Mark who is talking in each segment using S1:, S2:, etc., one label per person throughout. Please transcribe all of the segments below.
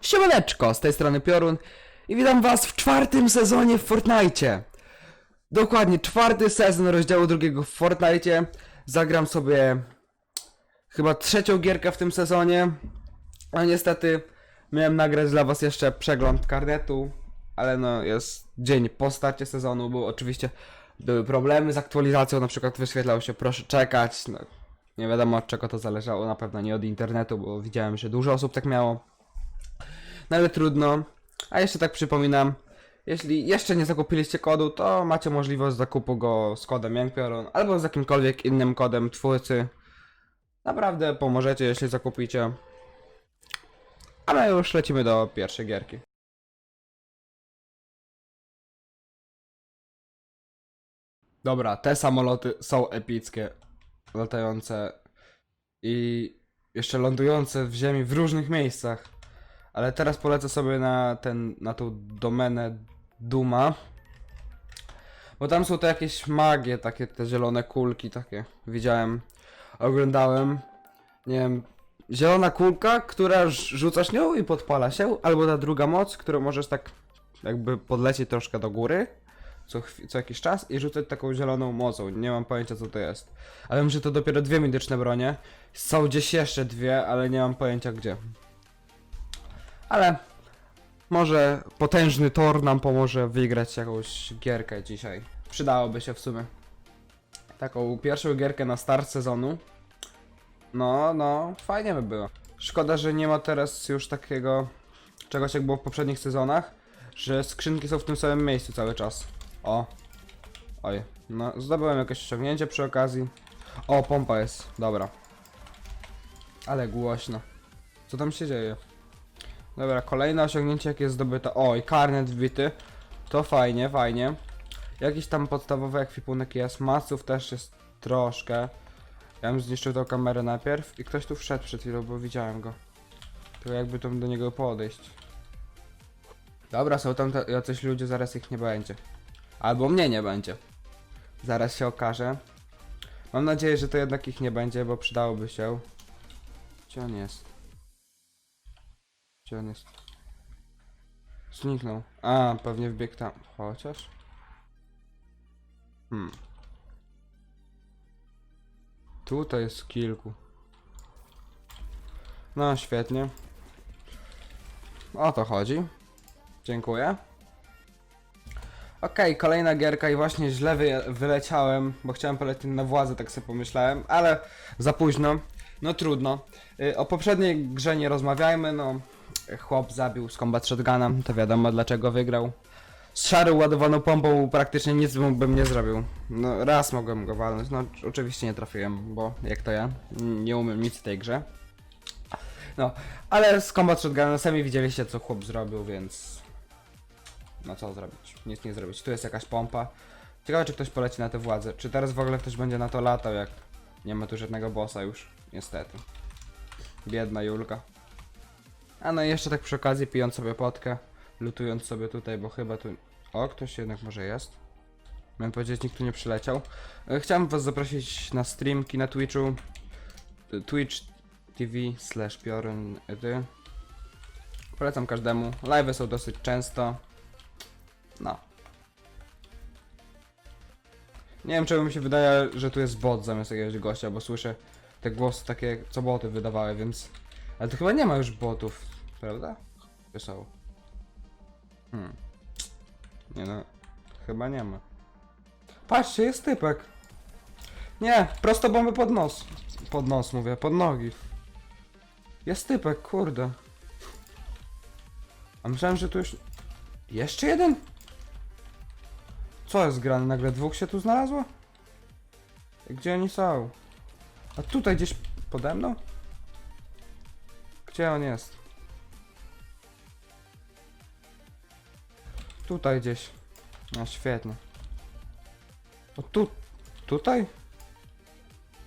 S1: Siemaneczko, z tej strony Piorun i witam was w czwartym sezonie w Fortnite. Dokładnie, czwarty sezon rozdziału drugiego w Fortnite. Zagram sobie chyba trzecią gierkę w tym sezonie. A niestety miałem nagrać dla was jeszcze przegląd karnetu, ale no jest dzień po starcie sezonu, bo oczywiście były problemy z aktualizacją, na przykład wyświetlał się proszę czekać, no, nie wiadomo od czego to zależało, na pewno nie od internetu, bo widziałem, że dużo osób tak miało. No ale trudno. A jeszcze tak przypominam, jeśli jeszcze nie zakupiliście kodu, to macie możliwość zakupu go z kodem Jankpiorun albo z jakimkolwiek innym kodem twórcy. Naprawdę pomożecie, jeśli zakupicie. A my już lecimy do pierwszej gierki. Dobra, te samoloty są epickie, latające i jeszcze lądujące w ziemi w różnych miejscach. Ale teraz polecę sobie na ten, na tą domenę Duma. Bo tam są to jakieś magie, takie te zielone kulki, takie. Widziałem, oglądałem. Nie wiem, zielona kulka, która rzucasz nią i podpala się, albo ta druga moc, którą możesz tak jakby podlecieć troszkę do góry co, co jakiś czas i rzucać taką zieloną mocą. Nie mam pojęcia co to jest. Ale wiem, że to dopiero dwie medyczne bronie. Są gdzieś jeszcze dwie, ale nie mam pojęcia gdzie. Ale może potężny Thor nam pomoże wygrać jakąś gierkę dzisiaj. Przydałoby się w sumie. Taką pierwszą gierkę na start sezonu. No, no, fajnie by było. Szkoda, że nie ma teraz już takiego czegoś jak było w poprzednich sezonach, że skrzynki są w tym samym miejscu cały czas. O. Oj, no zdobyłem jakieś osiągnięcie przy okazji. O, pompa jest, dobra. Ale głośno. Co tam się dzieje? Dobra, kolejne osiągnięcie jakie zdobyte. O, i karnet wbity. To fajnie, fajnie. Jakiś tam podstawowy ekwipunek jest. Masów też jest troszkę. Ja bym zniszczył tą kamerę najpierw i ktoś tu wszedł przed chwilą, bo widziałem go. To jakby tam do niego podejść. Dobra, są tam ta- jacyś ludzie, zaraz ich nie będzie. Albo mnie nie będzie. Zaraz się okaże. Mam nadzieję, że to jednak ich nie będzie, bo przydałoby się. Gdzie on jest? Gdzie on jest? Zniknął. A, pewnie wbiegł tam. Chociaż. Hmm. Tutaj jest kilku. No, świetnie. O to chodzi. Dziękuję. Okej, kolejna gierka i właśnie źle wy, wyleciałem, bo chciałem polecieć na władzę, tak sobie pomyślałem, ale za późno. No trudno. Y, o poprzedniej grze nie rozmawiajmy, no. Chłop zabił z combat shotgunem, to wiadomo dlaczego wygrał. Z szarą ładowaną pompą praktycznie nic bym nie zrobił. No raz mogłem go walnąć, no oczywiście nie trafiłem, bo jak to ja, nie umiem nic w tej grze. No, ale z combat shotgunem sami widzieliście co chłop zrobił, więc... No co zrobić? Nic nie zrobić. Tu jest jakaś pompa. Ciekawe czy ktoś poleci na tę władzę. Czy teraz w ogóle ktoś będzie na to latał, jak nie ma tu żadnego bossa już. Niestety. Biedna Julka. A no i jeszcze tak przy okazji pijąc sobie potkę, lutując sobie tutaj, bo chyba tu... O, ktoś jednak może jest. Miałem powiedzieć, nikt tu nie przyleciał. E, Chciałem was zaprosić na streamki na Twitchu. E, Twitch TV slash. Polecam każdemu. Live'y są dosyć często. No. Nie wiem czemu mi się wydaje, że tu jest bot zamiast jakiegoś gościa, bo słyszę te głosy takie, co boty wydawały, więc... Ale to chyba nie ma już botów, prawda? Są? Hmm. Nie no, chyba nie ma. Patrzcie, jest typek. Nie, prosto bomby pod nos. Pod nos mówię, pod nogi. Jest typek, kurde. A myślałem, że tu już... Jeszcze jeden? Co jest grane? Nagle dwóch się tu znalazło? Gdzie oni są? A tutaj gdzieś pode mną? Gdzie on jest? Tutaj gdzieś. No świetnie. O tu... Tutaj?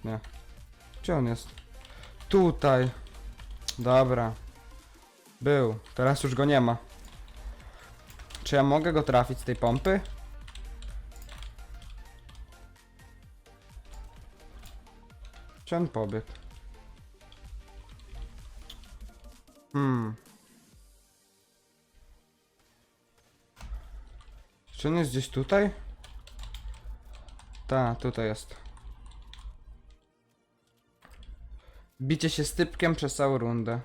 S1: Nie. Gdzie on jest? Tutaj. Dobra. Był. Teraz już go nie ma. Czy ja mogę go trafić z tej pompy? Czy on pobiegł? Hmm. Czy on jest gdzieś tutaj? Ta, tutaj jest. Bicie się z typkiem przez całą rundę.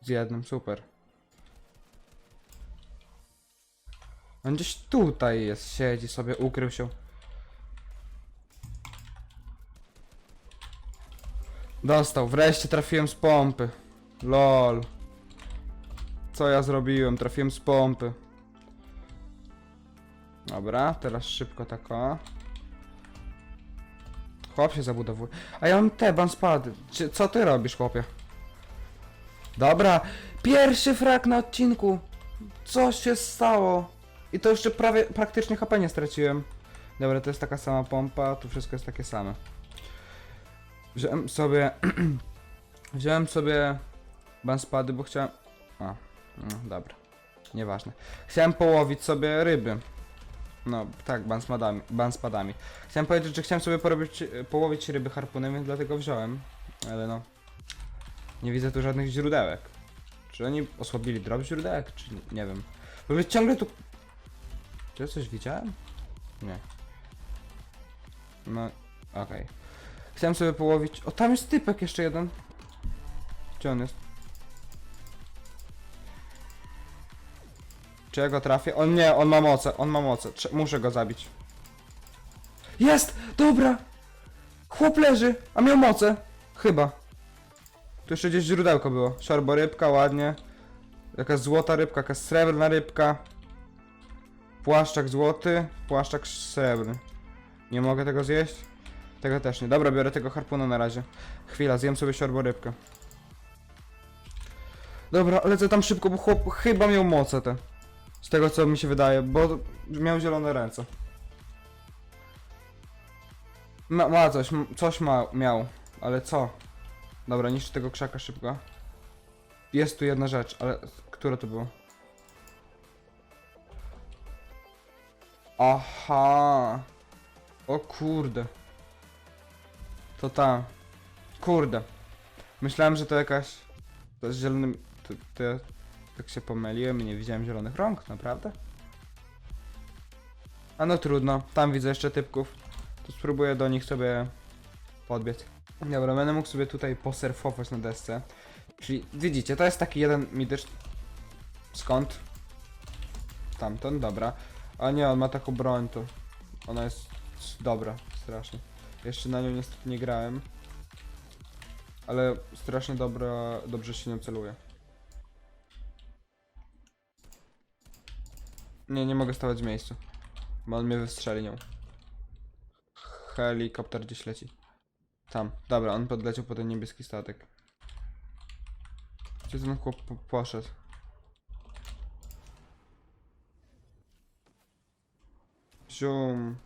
S1: Z jednym, super. On gdzieś tutaj jest, siedzi sobie, ukrył się. Dostał, wreszcie trafiłem z pompy. LOL. Co ja zrobiłem? Trafiłem z pompy. Dobra, teraz szybko tak o. Chłop się zabudowuje. A ja mam te. Czy, co ty robisz, chłopie? Dobra, pierwszy frak na odcinku. Co się stało? I to jeszcze prawie, praktycznie HP nie straciłem. Dobra, to jest taka sama pompa, tu wszystko jest takie same. Wziąłem sobie... wziąłem sobie banspady, bo chciałem... A, no, dobra. Nieważne. Chciałem połowić sobie ryby. No, tak, banspadami. banspadami. Chciałem powiedzieć, że chciałem sobie porobić, połowić ryby harpunem, więc dlatego wziąłem. Ale no... Nie widzę tu żadnych źródełek. Czy oni osłabili drop źródełek, czy nie, nie wiem. Bo mnie ciągle tu... Czy ja coś widziałem? Nie. No, okej. Chciałem sobie połowić... O, tam jest typek jeszcze jeden. Gdzie on jest? Czy ja go trafię? On nie, on ma moce, on ma moce. Trze- muszę go zabić. Jest! Dobra! Chłop leży, a miał moce. Chyba. Tu jeszcze gdzieś źródełko było. Siorbo rybka, ładnie. Jakaś złota rybka, jakaś srebrna rybka. Płaszczak złoty, płaszczak srebrny. Nie mogę tego zjeść? Tego też nie. Dobra, biorę tego harpuna na razie. Chwila, zjem sobie siorbo rybkę. Dobra, lecę tam szybko, bo chłop chyba miał moce te. Z tego co mi się wydaje, bo miał zielone ręce. Ma, ma coś, coś ma, miał, ale co? Dobra, niszczę tego krzaka szybko. Jest tu jedna rzecz, ale która to było? Aha. O kurde. To ta. Kurde. Myślałem, że to jakaś... To z zielonym... To, to tak się pomyliłem i nie widziałem zielonych rąk, naprawdę? A no trudno, tam widzę jeszcze typków. To spróbuję do nich sobie podbiec. Dobra, będę mógł sobie tutaj posurfować na desce. Czyli widzicie, to jest taki jeden midycz. Skąd? Tamten, dobra. A nie, on ma taką broń tu. Ona jest dobra, strasznie. Jeszcze na nią niestety nie grałem. Ale strasznie dobra, dobrze się nią celuje. Nie, nie mogę stawać w miejscu. Bo on mnie wystrzeli nią. Helikopter gdzieś leci. Tam. Dobra, on podleciał po ten niebieski statek. Gdzie ten chłop po- poszedł? Zium.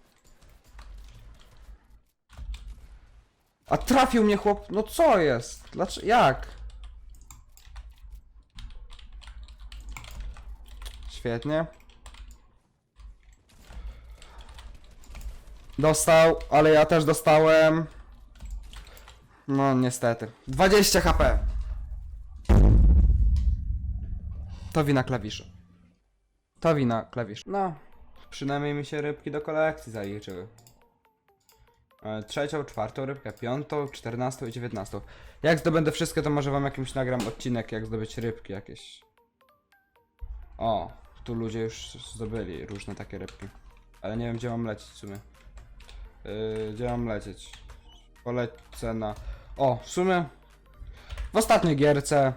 S1: A trafił mnie chłop. No co jest? Dlaczego? Jak? Świetnie. Dostał, ale ja też dostałem. No niestety. 20 HP. To wina klawiszy. To wina klawiszy. No. Przynajmniej mi się rybki do kolekcji zaliczyły. E, Trzecią, czwartą rybkę, piątą, czternastą i dziewiętnastą. Jak zdobędę wszystkie, to może wam jakimś nagram odcinek, jak zdobyć rybki jakieś. O, tu ludzie już zdobyli różne takie rybki. Ale nie wiem, gdzie mam lecieć w sumie. Yy, gdzie mam lecieć? Polecę na... O, w sumie... W ostatniej gierce...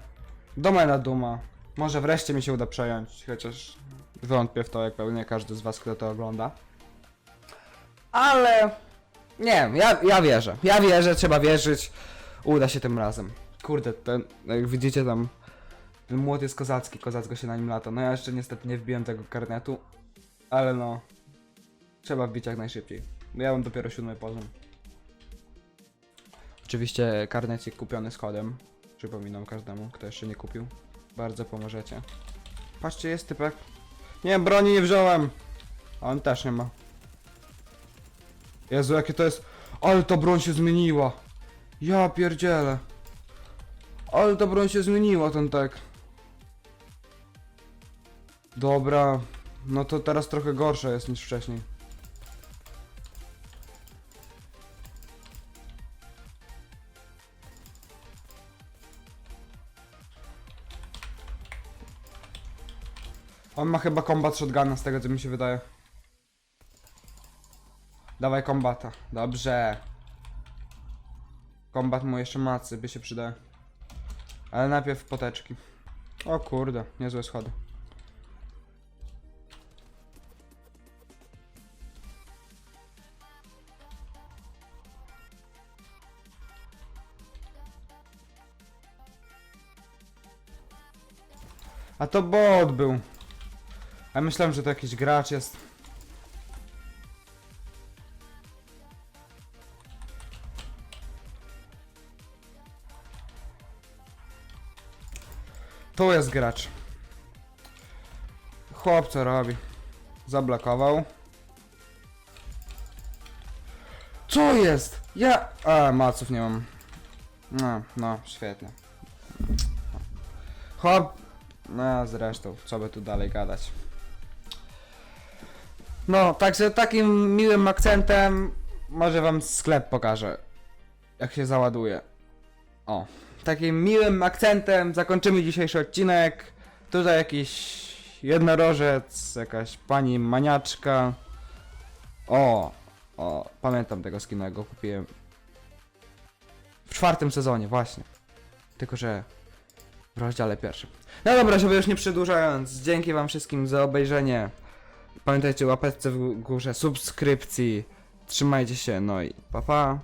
S1: Domena Duma. Może wreszcie mi się uda przejąć, chociaż wątpię w to, jak pewnie każdy z was, kto to ogląda. Ale... Nie ja, ja wierzę. Ja wierzę, trzeba wierzyć. Uda się tym razem. Kurde, ten, jak widzicie tam... Ten młot jest kozacki, kozacko się na nim lata. No ja jeszcze niestety nie wbiłem tego karnetu. Ale no... Trzeba wbić jak najszybciej. Bo ja mam dopiero siódmy poziom. Oczywiście karnecik kupiony z kodem. Przypominam każdemu, kto jeszcze nie kupił. Bardzo pomożecie. Patrzcie, jest typek. Nie, broni nie wziąłem. A on też nie ma. Jezu, jakie to jest... Ale ta broń się zmieniła. Ja pierdzielę. Ale ta broń się zmieniła, ten tak. Dobra. No to teraz trochę gorsze jest niż wcześniej. On ma chyba kombat shotguna z tego co mi się wydaje. Dawaj kombata. Dobrze. Kombat mu jeszcze macy by się przydały. Ale najpierw poteczki. O kurde, niezłe schody. A to bot był. A myślałem, że to jakiś gracz jest. Tu jest gracz. Chłop co robi? Zablokował. Co jest? Ja... A, maców nie mam. No, no, świetnie. Chłop... No, zresztą, co by tu dalej gadać. No, także takim miłym akcentem może wam sklep pokażę. Jak się załaduje. O. Takim miłym akcentem zakończymy dzisiejszy odcinek. Tutaj jakiś jednorożec, jakaś pani maniaczka. O, o, pamiętam tego skina, go kupiłem. W czwartym sezonie, właśnie. Tylko, że w rozdziale pierwszym. No dobra, żeby już nie przedłużając, dzięki wam wszystkim za obejrzenie. Pamiętajcie o łapeczce w górze, subskrypcji. Trzymajcie się, no i pa pa.